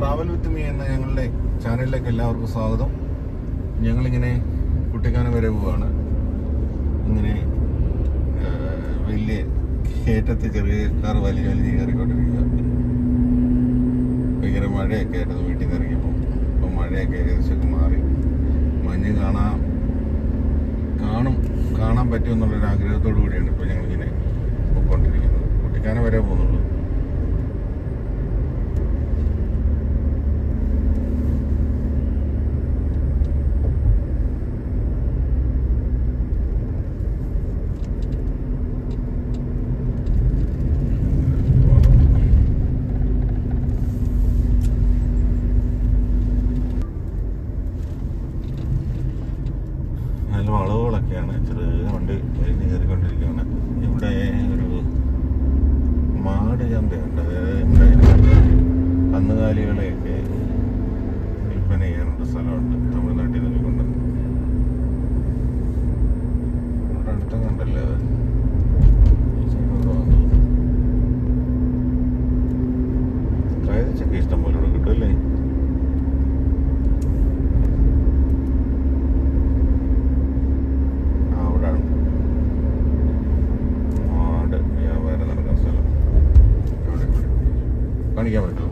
Travel with me എന്ന ഞങ്ങളുടെ ചാനലിലേക്ക് എല്ലാവർക്കും സ്വാഗതം. ഞങ്ങളിങ്ങനെ കുട്ടിക്കാനം വരെ പോവുകയാണ് ഇങ്ങനെ വലിയ കയറ്റത്ത് ചെറിയ കാർ വലിയ വലിയ കയറിക്കൊണ്ടിരിക്കുക ഭയങ്കര മഴയൊക്കെ ആയിരുന്നു വീട്ടിൽ നിന്ന് ഇറങ്ങിയപ്പോൾ. ഇപ്പോൾ മഴയൊക്കെ ഏകദേശമൊക്കെ മാറി. മഞ്ഞ് കാണാൻ കാണും. കാണാൻ പറ്റുമെന്നുള്ളൊരു ആഗ്രഹത്തോടു കൂടിയാണ് ഇപ്പോൾ ഞങ്ങളിങ്ങനെ പോയിക്കൊണ്ടിരിക്കുന്നത്. കുട്ടിക്കാനം വരെ പോകുന്നുള്ളൂ. നല്ല വളവുകളൊക്കെയാണ് ചെറിയ വണ്ടി കഴിഞ്ഞ് കയറിക്കൊണ്ടിരിക്കുകയാണ് ഇവിടെ ഒരു മാട് ചന്തയുണ്ട് അതായത് കന്നുകാലികളെയൊക്കെ വിൽപ്പന ചെയ്യാനുള്ള സ്ഥലമുണ്ട്. കാണിക്കാൻ പറ്റുമോ